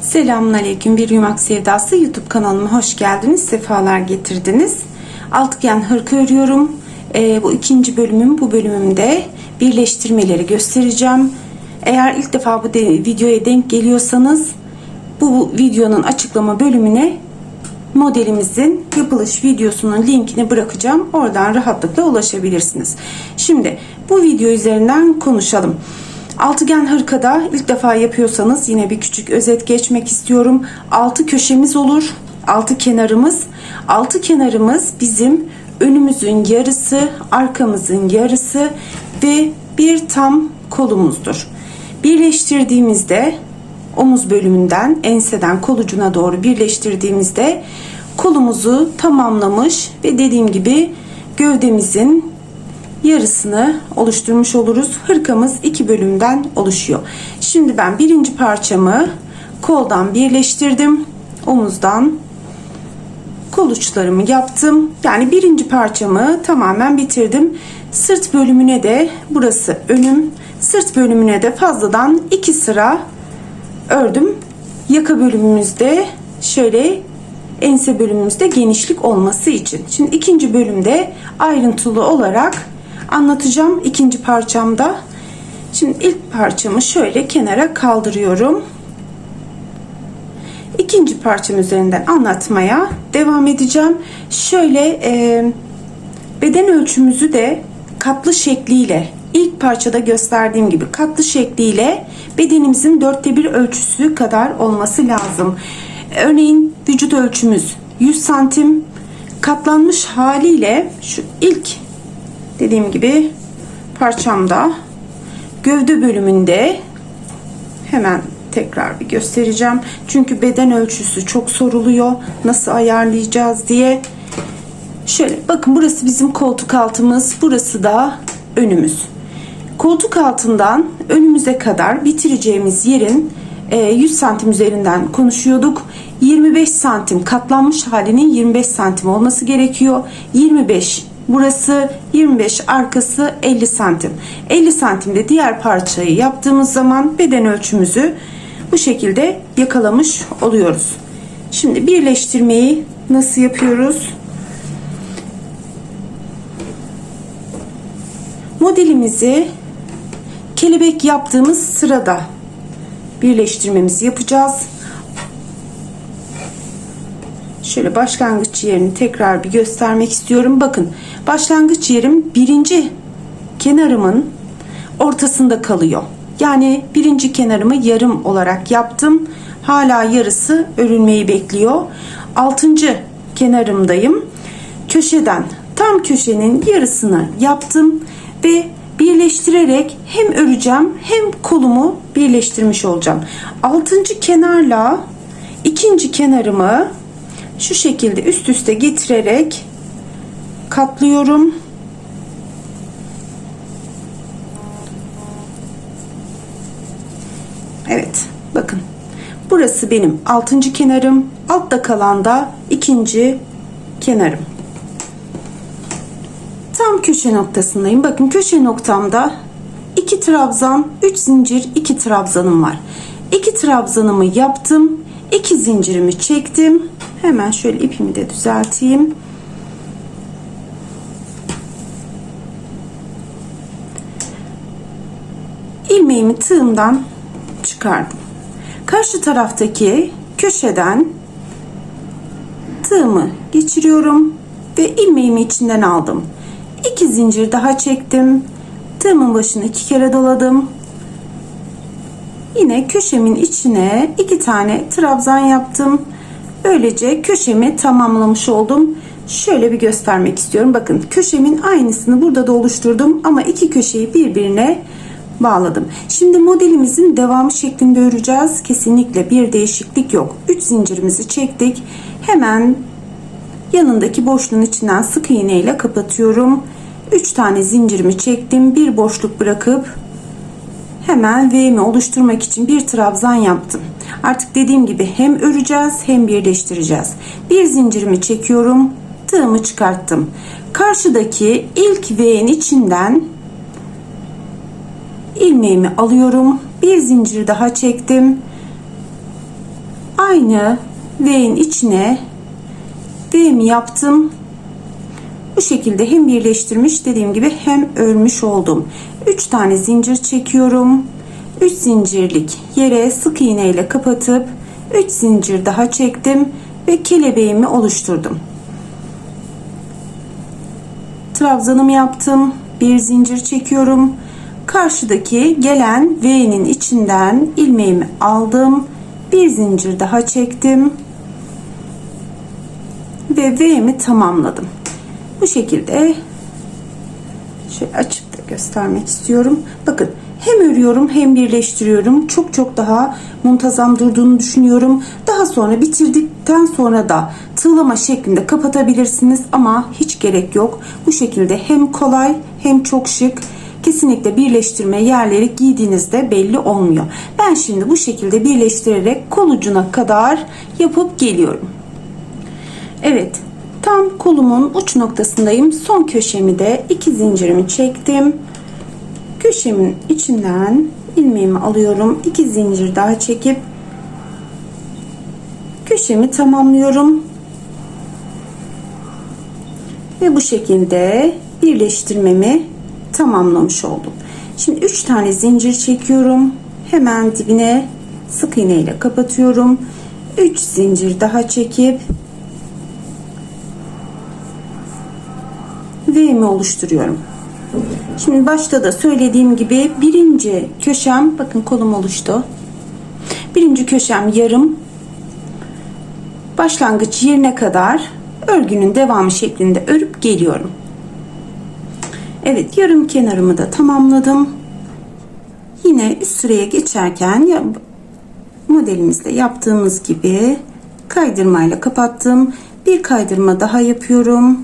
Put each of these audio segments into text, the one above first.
Selamünaleyküm bir yumak sevdası YouTube kanalıma hoş geldiniz sefalar getirdiniz altıgen hırka örüyorum Ee, bu ikinci bölümüm bu bölümümde birleştirmeleri göstereceğim eğer ilk defa bu de- videoya denk geliyorsanız bu videonun açıklama bölümüne modelimizin yapılış videosunun linkini bırakacağım. Oradan rahatlıkla ulaşabilirsiniz. Şimdi bu video üzerinden konuşalım. Altıgen hırkada ilk defa yapıyorsanız yine bir küçük özet geçmek istiyorum. Altı köşemiz olur. Altı kenarımız. Altı kenarımız bizim önümüzün yarısı, arkamızın yarısı ve bir tam kolumuzdur. Birleştirdiğimizde omuz bölümünden enseden kol ucuna doğru birleştirdiğimizde kolumuzu tamamlamış ve dediğim gibi gövdemizin yarısını oluşturmuş oluruz. Hırkamız iki bölümden oluşuyor. Şimdi ben birinci parçamı koldan birleştirdim. Omuzdan kol uçlarımı yaptım. Yani birinci parçamı tamamen bitirdim. Sırt bölümüne de burası önüm. Sırt bölümüne de fazladan iki sıra ördüm. Yaka bölümümüzde şöyle ense bölümümüzde genişlik olması için. Şimdi ikinci bölümde ayrıntılı olarak anlatacağım ikinci parçamda. Şimdi ilk parçamı şöyle kenara kaldırıyorum. İkinci parçam üzerinden anlatmaya devam edeceğim. Şöyle e, beden ölçümüzü de katlı şekliyle ilk parçada gösterdiğim gibi katlı şekliyle bedenimizin dörtte bir ölçüsü kadar olması lazım. Örneğin vücut ölçümüz 100 santim katlanmış haliyle şu ilk dediğim gibi parçamda gövde bölümünde hemen tekrar bir göstereceğim. Çünkü beden ölçüsü çok soruluyor. Nasıl ayarlayacağız diye. Şöyle bakın burası bizim koltuk altımız. Burası da önümüz. Koltuk altından önümüze kadar bitireceğimiz yerin 100 santim üzerinden konuşuyorduk. 25 santim katlanmış halinin 25 santim olması gerekiyor. 25 burası 25 arkası 50 santim. 50 santimde diğer parçayı yaptığımız zaman beden ölçümüzü bu şekilde yakalamış oluyoruz. Şimdi birleştirmeyi nasıl yapıyoruz? Modelimizi kelebek yaptığımız sırada birleştirmemizi yapacağız. Şöyle başlangıç yerini tekrar bir göstermek istiyorum. Bakın başlangıç yerim birinci kenarımın ortasında kalıyor. Yani birinci kenarımı yarım olarak yaptım. Hala yarısı örülmeyi bekliyor. Altıncı kenarımdayım. Köşeden tam köşenin yarısını yaptım ve birleştirerek hem öreceğim hem kolumu birleştirmiş olacağım. Altıncı kenarla ikinci kenarımı şu şekilde üst üste getirerek katlıyorum. Evet bakın. Burası benim altıncı kenarım. Altta kalan da ikinci kenarım. Tam köşe noktasındayım. Bakın köşe noktamda iki trabzan 3 zincir 2 trabzanım var. 2 trabzanımı yaptım 2 zincirimi çektim. Hemen şöyle ipimi de düzelteyim ilmeğimi tığımdan çıkardım. Karşı taraftaki köşeden tığımı geçiriyorum ve ilmeğimi içinden aldım. İki zincir daha çektim. Tığımın başını iki kere doladım. Yine köşemin içine iki tane trabzan yaptım. Böylece köşemi tamamlamış oldum. Şöyle bir göstermek istiyorum. Bakın köşemin aynısını burada da oluşturdum ama iki köşeyi birbirine bağladım. Şimdi modelimizin devamı şeklinde öreceğiz. Kesinlikle bir değişiklik yok. 3 zincirimizi çektik. Hemen yanındaki boşluğun içinden sık iğne ile kapatıyorum. 3 tane zincirimi çektim. Bir boşluk bırakıp hemen V'mi oluşturmak için bir trabzan yaptım. Artık dediğim gibi hem öreceğiz hem birleştireceğiz. Bir zincirimi çekiyorum. Tığımı çıkarttım. Karşıdaki ilk V'nin içinden ilmeğimi alıyorum. Bir zincir daha çektim. aynı V'nin içine V'mi yaptım. Bu şekilde hem birleştirmiş dediğim gibi hem örmüş oldum. 3 tane zincir çekiyorum. 3 zincirlik yere sık iğne ile kapatıp 3 zincir daha çektim ve kelebeğimi oluşturdum. Trabzanımı yaptım. Bir zincir çekiyorum. Karşıdaki gelen V'nin içinden ilmeğimi aldım. Bir zincir daha çektim. Ve V'mi tamamladım. Bu şekilde şöyle açıp da göstermek istiyorum. Bakın hem örüyorum hem birleştiriyorum. Çok çok daha muntazam durduğunu düşünüyorum. Daha sonra bitirdikten sonra da tığlama şeklinde kapatabilirsiniz ama hiç gerek yok. Bu şekilde hem kolay hem çok şık. Kesinlikle birleştirme yerleri giydiğinizde belli olmuyor. Ben şimdi bu şekilde birleştirerek kol ucuna kadar yapıp geliyorum. Evet tam kolumun uç noktasındayım. Son köşemi de iki zincirimi çektim. Köşemin içinden ilmeğimi alıyorum. iki zincir daha çekip köşemi tamamlıyorum. Ve bu şekilde birleştirmemi tamamlamış oldum. Şimdi 3 tane zincir çekiyorum. Hemen dibine sık iğne ile kapatıyorum. 3 zincir daha çekip V'mi oluşturuyorum. Şimdi başta da söylediğim gibi birinci köşem bakın kolum oluştu. Birinci köşem yarım. Başlangıç yerine kadar örgünün devamı şeklinde örüp geliyorum. Evet yarım kenarımı da tamamladım. Yine üst sıraya geçerken ya, modelimizde yaptığımız gibi kaydırmayla kapattım. Bir kaydırma daha yapıyorum.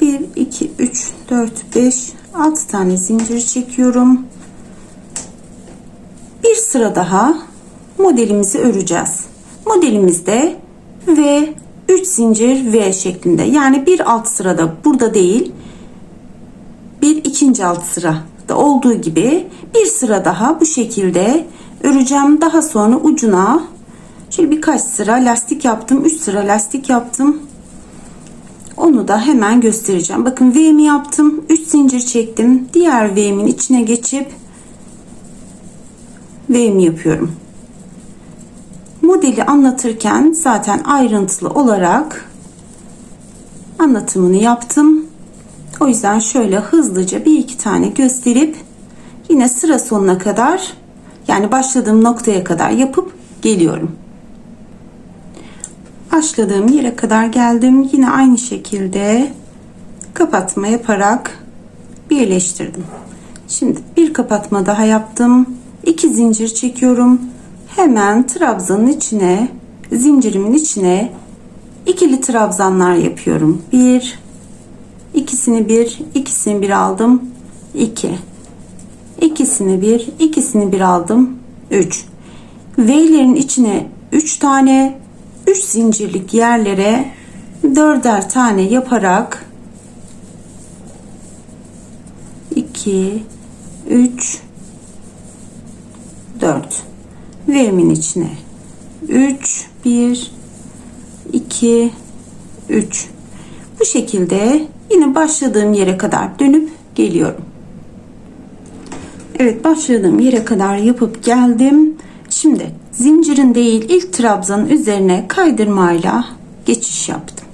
1 2 3 4 5 6 tane zincir çekiyorum. Bir sıra daha modelimizi öreceğiz. Modelimizde ve 3 zincir V şeklinde. Yani bir alt sırada burada değil. Bir ikinci alt sırada olduğu gibi bir sıra daha bu şekilde öreceğim. Daha sonra ucuna şöyle birkaç sıra lastik yaptım. 3 sıra lastik yaptım. Onu da hemen göstereceğim. Bakın V'mi yaptım. 3 zincir çektim. Diğer V'min içine geçip V'mi yapıyorum. Modeli anlatırken zaten ayrıntılı olarak anlatımını yaptım. O yüzden şöyle hızlıca bir iki tane gösterip yine sıra sonuna kadar yani başladığım noktaya kadar yapıp geliyorum. Başladığım yere kadar geldim. Yine aynı şekilde kapatma yaparak birleştirdim. Şimdi bir kapatma daha yaptım. İki zincir çekiyorum. Hemen trabzanın içine, zincirimin içine ikili trabzanlar yapıyorum. Bir, ikisini bir, ikisini bir aldım. İki, ikisini bir, ikisini bir aldım. Üç. V'lerin içine üç tane 3 zincirlik yerlere dörder tane yaparak 2 3 4 verimin içine 3 1 2 3 bu şekilde yine başladığım yere kadar dönüp geliyorum. Evet başladığım yere kadar yapıp geldim. Şimdi zincirin değil ilk trabzanın üzerine kaydırmayla geçiş yaptım.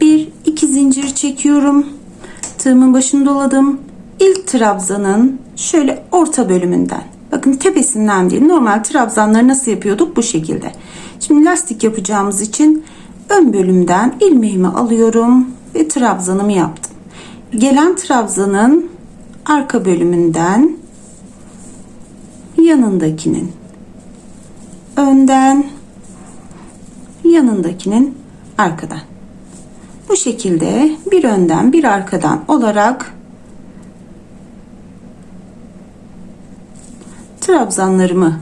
Bir iki zincir çekiyorum. Tığımın başını doladım. İlk trabzanın şöyle orta bölümünden. Bakın tepesinden değil. Normal trabzanları nasıl yapıyorduk? Bu şekilde. Şimdi lastik yapacağımız için ön bölümden ilmeğimi alıyorum ve trabzanımı yaptım. Gelen trabzanın arka bölümünden yanındakinin önden yanındakinin arkadan. Bu şekilde bir önden bir arkadan olarak trabzanlarımı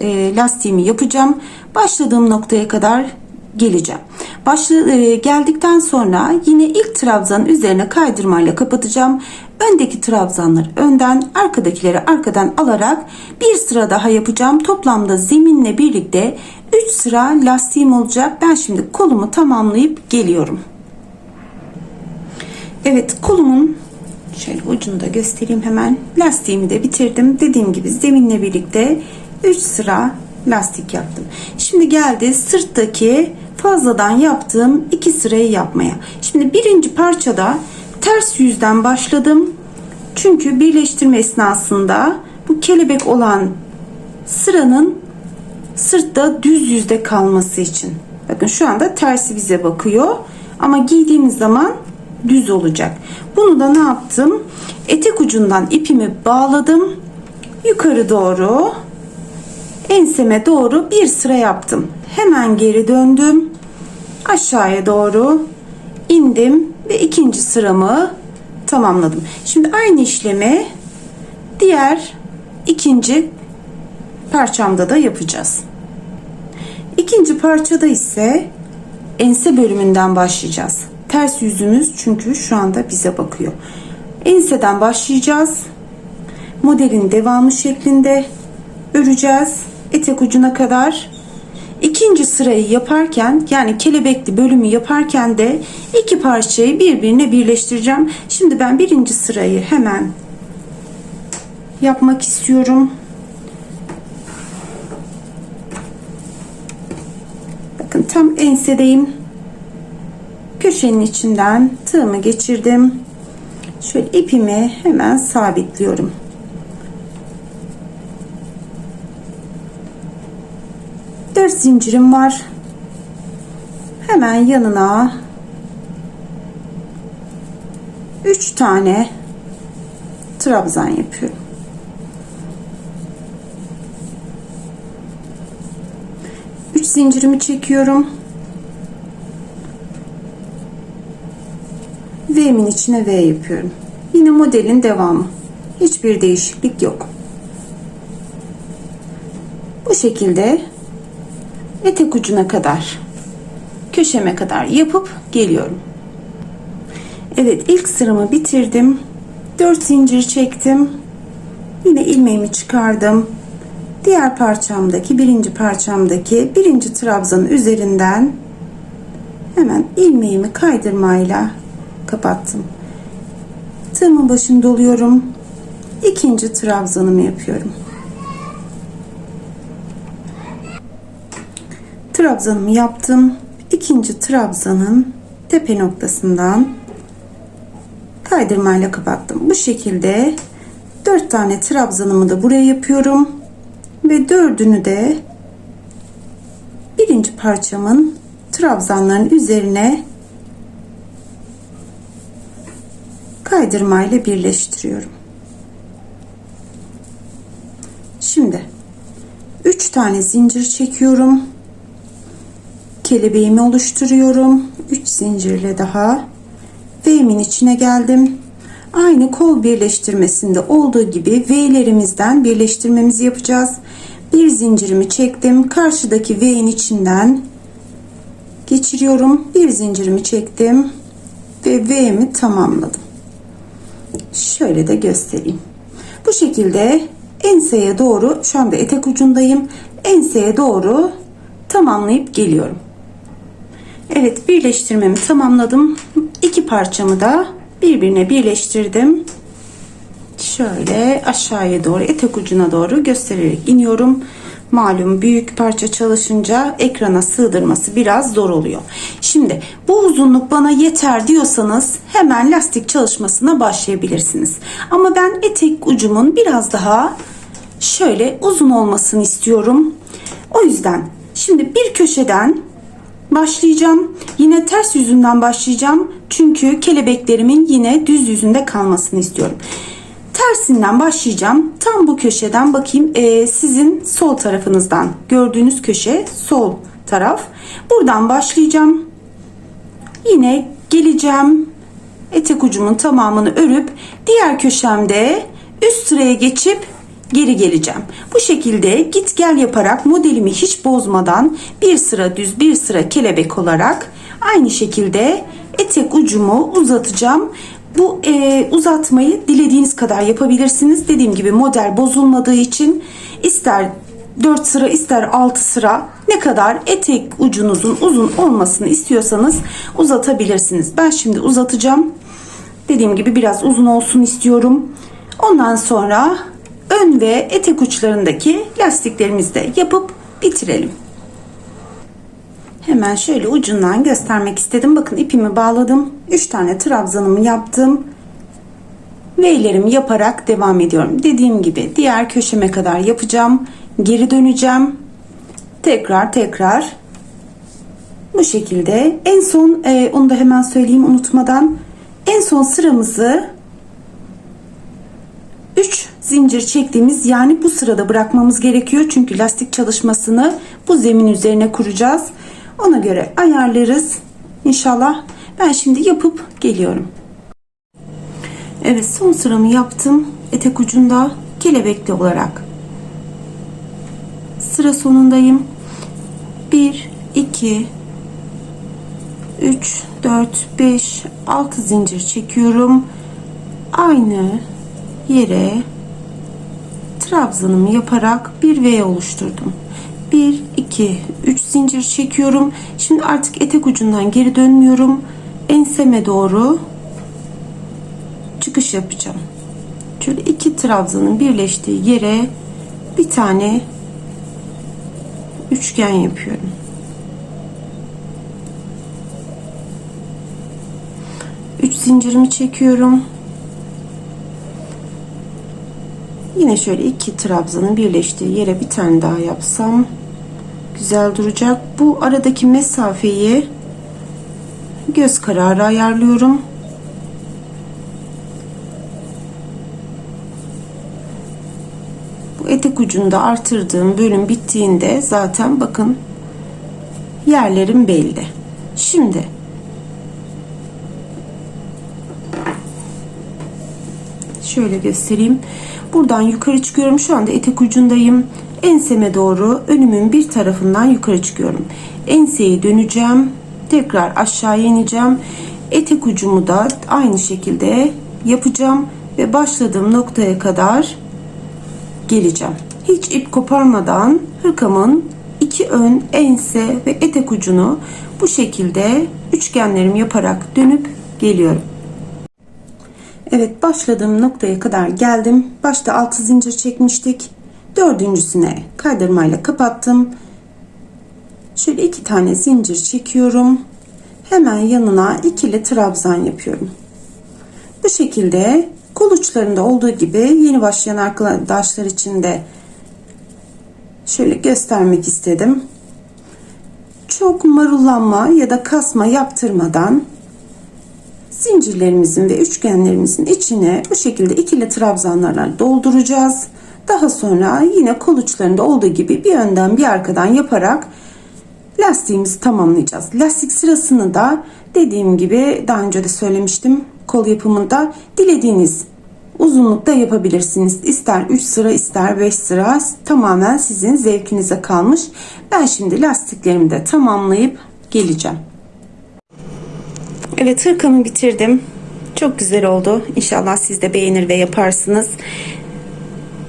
e, lastiğimi yapacağım. Başladığım noktaya kadar geleceğim. Başlı e, geldikten sonra yine ilk trabzanın üzerine kaydırmayla kapatacağım. Öndeki trabzanları önden, arkadakileri arkadan alarak bir sıra daha yapacağım. Toplamda zeminle birlikte 3 sıra lastiğim olacak. Ben şimdi kolumu tamamlayıp geliyorum. Evet kolumun şöyle ucunu da göstereyim hemen. Lastiğimi de bitirdim. Dediğim gibi zeminle birlikte 3 sıra lastik yaptım. Şimdi geldi sırttaki fazladan yaptığım iki sırayı yapmaya. Şimdi birinci parçada ters yüzden başladım. Çünkü birleştirme esnasında bu kelebek olan sıranın sırtta düz yüzde kalması için. Bakın şu anda tersi bize bakıyor. Ama giydiğimiz zaman düz olacak. Bunu da ne yaptım? Etek ucundan ipimi bağladım. Yukarı doğru enseme doğru bir sıra yaptım. Hemen geri döndüm. Aşağıya doğru indim ve ikinci sıramı tamamladım. Şimdi aynı işlemi diğer ikinci parçamda da yapacağız. İkinci parçada ise ense bölümünden başlayacağız. Ters yüzümüz çünkü şu anda bize bakıyor. Enseden başlayacağız. Modelin devamı şeklinde öreceğiz. Etek ucuna kadar. İkinci sırayı yaparken yani kelebekli bölümü yaparken de iki parçayı birbirine birleştireceğim. Şimdi ben birinci sırayı hemen yapmak istiyorum. Bakın tam ensedeyim. Köşenin içinden tığımı geçirdim. Şöyle ipimi hemen sabitliyorum. Dört zincirim var. Hemen yanına üç tane trabzan yapıyorum. Üç zincirimi çekiyorum. V'min içine V yapıyorum. Yine modelin devamı. Hiçbir değişiklik yok. Bu şekilde etek ucuna kadar köşeme kadar yapıp geliyorum. Evet ilk sıramı bitirdim. 4 zincir çektim. Yine ilmeğimi çıkardım. Diğer parçamdaki birinci parçamdaki birinci trabzanın üzerinden hemen ilmeğimi kaydırmayla kapattım. Tığımın başını doluyorum. İkinci trabzanımı yapıyorum. Trabzanımı yaptım. İkinci trabzanın tepe noktasından kaydırmayla kapattım. Bu şekilde 4 tane trabzanımı da buraya yapıyorum. Ve dördünü de birinci parçamın trabzanların üzerine kaydırmayla birleştiriyorum. Şimdi 3 tane zincir çekiyorum. Kelebeğimi oluşturuyorum. 3 zincirle daha V'min içine geldim. Aynı kol birleştirmesinde olduğu gibi V'lerimizden birleştirmemizi yapacağız. Bir zincirimi çektim. Karşıdaki V'nin içinden geçiriyorum. Bir zincirimi çektim ve V'mi tamamladım. Şöyle de göstereyim. Bu şekilde enseye doğru şu anda etek ucundayım. Enseye doğru tamamlayıp geliyorum. Evet birleştirmemi tamamladım. İki parçamı da birbirine birleştirdim. Şöyle aşağıya doğru etek ucuna doğru göstererek iniyorum. Malum büyük parça çalışınca ekrana sığdırması biraz zor oluyor. Şimdi bu uzunluk bana yeter diyorsanız hemen lastik çalışmasına başlayabilirsiniz. Ama ben etek ucumun biraz daha şöyle uzun olmasını istiyorum. O yüzden şimdi bir köşeden başlayacağım. Yine ters yüzünden başlayacağım. Çünkü kelebeklerimin yine düz yüzünde kalmasını istiyorum. Tersinden başlayacağım. Tam bu köşeden bakayım e, sizin sol tarafınızdan gördüğünüz köşe sol taraf. Buradan başlayacağım. Yine geleceğim. Etek ucumun tamamını örüp diğer köşemde üst sıraya geçip geri geleceğim. Bu şekilde git gel yaparak modelimi hiç bozmadan bir sıra düz bir sıra kelebek olarak Aynı şekilde etek ucumu uzatacağım. Bu e, uzatmayı dilediğiniz kadar yapabilirsiniz. Dediğim gibi model bozulmadığı için ister 4 sıra ister 6 sıra ne kadar etek ucunuzun uzun olmasını istiyorsanız uzatabilirsiniz. Ben şimdi uzatacağım. Dediğim gibi biraz uzun olsun istiyorum. Ondan sonra ön ve etek uçlarındaki lastiklerimizi de yapıp bitirelim. Hemen şöyle ucundan göstermek istedim. Bakın ipimi bağladım. 3 tane trabzanımı yaptım. V'lerimi yaparak devam ediyorum. Dediğim gibi diğer köşeme kadar yapacağım. Geri döneceğim. Tekrar tekrar bu şekilde. En son e, onu da hemen söyleyeyim unutmadan. En son sıramızı 3 zincir çektiğimiz yani bu sırada bırakmamız gerekiyor. Çünkü lastik çalışmasını bu zemin üzerine kuracağız. Ona göre ayarlarız. İnşallah. Ben şimdi yapıp geliyorum. Evet son sıramı yaptım. Etek ucunda kelebekli olarak. Sıra sonundayım. 1 2 3 4 5 6 zincir çekiyorum. Aynı yere trabzanımı yaparak bir V oluşturdum. 1 2 3 zincir çekiyorum. Şimdi artık etek ucundan geri dönmüyorum. Enseme doğru çıkış yapacağım. Şöyle iki trabzanın birleştiği yere bir tane üçgen yapıyorum. Üç zincirimi çekiyorum. Yine şöyle iki trabzanın birleştiği yere bir tane daha yapsam güzel duracak. Bu aradaki mesafeyi göz kararı ayarlıyorum. Bu etek ucunda artırdığım bölüm bittiğinde zaten bakın yerlerim belli. Şimdi şöyle göstereyim. Buradan yukarı çıkıyorum. Şu anda etek ucundayım. Enseme doğru önümün bir tarafından yukarı çıkıyorum. Enseyi döneceğim. Tekrar aşağı ineceğim. Etek ucumu da aynı şekilde yapacağım ve başladığım noktaya kadar geleceğim. Hiç ip koparmadan hırkamın iki ön ense ve etek ucunu bu şekilde üçgenlerimi yaparak dönüp geliyorum. Evet başladığım noktaya kadar geldim. Başta 6 zincir çekmiştik. Dördüncüsüne kaydırmayla kapattım. Şöyle iki tane zincir çekiyorum. Hemen yanına ikili trabzan yapıyorum. Bu şekilde kol uçlarında olduğu gibi yeni başlayan arkadaşlar için de şöyle göstermek istedim. Çok marullanma ya da kasma yaptırmadan zincirlerimizin ve üçgenlerimizin içine bu şekilde ikili trabzanlarla dolduracağız. Daha sonra yine kol uçlarında olduğu gibi bir önden bir arkadan yaparak lastiğimizi tamamlayacağız. Lastik sırasını da dediğim gibi daha önce de söylemiştim kol yapımında dilediğiniz uzunlukta yapabilirsiniz. İster 3 sıra ister 5 sıra tamamen sizin zevkinize kalmış. Ben şimdi lastiklerimi de tamamlayıp geleceğim. Evet hırkamı bitirdim. Çok güzel oldu. İnşallah siz de beğenir ve yaparsınız.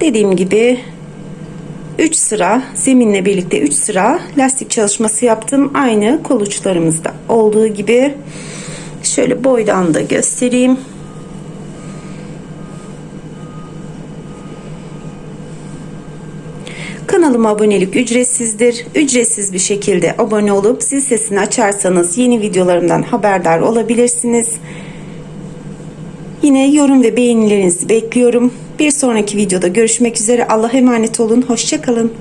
Dediğim gibi 3 sıra zeminle birlikte 3 sıra lastik çalışması yaptım. Aynı kol uçlarımızda olduğu gibi. Şöyle boydan da göstereyim. Kanalıma abonelik ücretsizdir. Ücretsiz bir şekilde abone olup zil sesini açarsanız yeni videolarımdan haberdar olabilirsiniz. Yine yorum ve beğenilerinizi bekliyorum. Bir sonraki videoda görüşmek üzere. Allah'a emanet olun. Hoşçakalın.